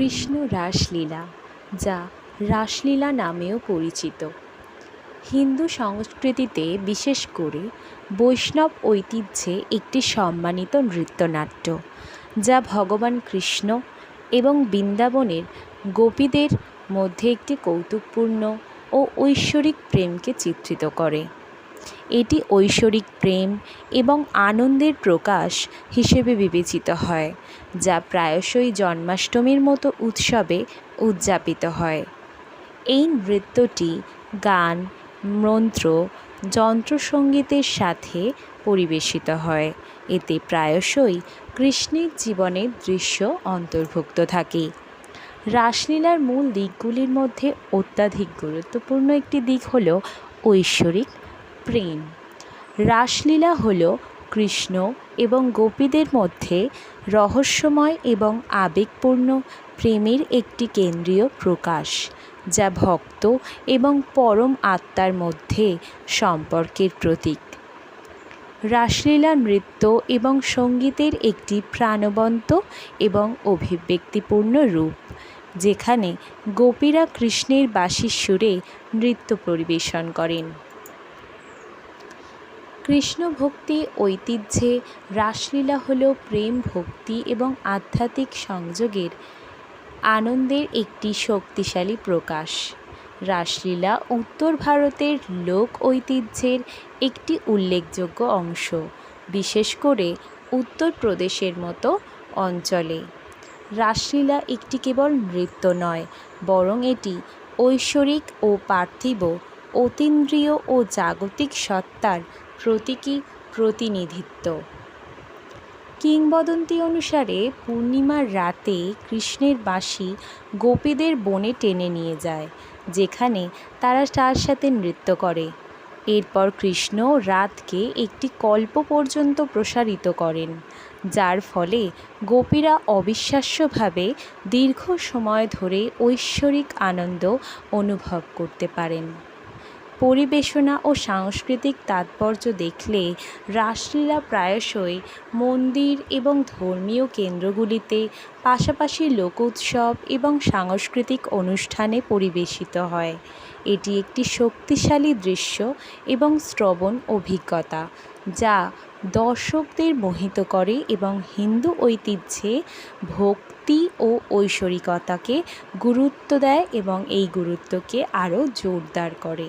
কৃষ্ণ রাসলীলা, যা রাসলীলা নামেও পরিচিত। হিন্দু সংস্কৃতিতে বিশেষ করে বৈষ্ণব ঐতিহ্যে একটি সম্মানিত নৃত্যনাট্য, যা ভগবান কৃষ্ণ এবং বৃন্দাবনের গোপীদের মধ্যে একটি কৌতুকপূর্ণ ও ঐশ্বরিক প্রেমকে চিত্রিত করে। এটি ঐশ্বরিক প্রেম এবং আনন্দের প্রকাশ হিসেবে বিবেচিত হয়, যা প্রায়শই জন্মাষ্টমীর মতো উৎসবে উদযাপিত হয়। এই নৃত্যটি গান, মন্ত্র যন্ত্রসঙ্গীতের সাথে পরিবেশিত হয়। এতে প্রায়শই কৃষ্ণের জীবনের দৃশ্য অন্তর্ভুক্ত থাকে। রাসলীলার মূল দিকগুলির মধ্যে অত্যাধিক গুরুত্বপূর্ণ একটি দিক হল ঐশ্বরিক প্রেম। রাসলীলা হল কৃষ্ণ এবং গোপীদের মধ্যে রহস্যময় এবং আবেগপূর্ণ প্রেমের একটি কেন্দ্রীয় প্রকাশ, যা ভক্ত এবং পরম আত্মার মধ্যে সম্পর্কের প্রতীক। রাসলীলা নৃত্য এবং সঙ্গীতের একটি প্রাণবন্ত এবং অভিব্যক্তিপূর্ণ রূপ, যেখানে গোপীরা কৃষ্ণের বাঁশির সুরে নৃত্য পরিবেশন করেন। কৃষ্ণ ভক্তি ঐতিহ্যে রাসলীলা হল প্রেম ভক্তি এবং আধ্যাত্মিক সংযোগের আনন্দের একটি শক্তিশালী প্রকাশ। রাসলীলা উত্তর ভারতের লোক ঐতিহ্যের একটি উল্লেখযোগ্য অংশ, বিশেষ করে উত্তরপ্রদেশের মতো অঞ্চলে। রাসলীলা একটি কেবল নৃত্য নয়, বরং এটি ঐশ্বরিক ও পার্থিব, অতীন্দ্রিয় ও জাগতিক সত্তার প্রতীকী প্রতিনিধিত্ব। কিংবদন্তি অনুসারে পূর্ণিমার রাতে কৃষ্ণের বাঁশি গোপীদের বনে টেনে নিয়ে যায়, যেখানে তারা তার সাথে নৃত্য করে। এরপর কৃষ্ণ রাতকে একটি কল্প পর্যন্ত প্রসারিত করেন, যার ফলে গোপীরা অবিশ্বাস্যভাবে দীর্ঘ সময় ধরে ঐশ্বরিক আনন্দ অনুভব করতে পারেন। পরিবেশনা ও সাংস্কৃতিক তাৎপর্য দেখলে রাসলীলা প্রায়শই মন্দির এবং ধর্মীয় কেন্দ্রগুলিতে, পাশাপাশি লোকোৎসব এবং সাংস্কৃতিক অনুষ্ঠানে পরিবেশিত হয়। এটি একটি শক্তিশালী দৃশ্য এবং শ্রবণ অভিজ্ঞতা, যা দর্শকদের মোহিত করে এবং হিন্দু ঐতিহ্যে ভক্তি ও ঐশ্বরিকতাকে গুরুত্ব দেয় এবং এই গুরুত্বকে আরও জোরদার করে।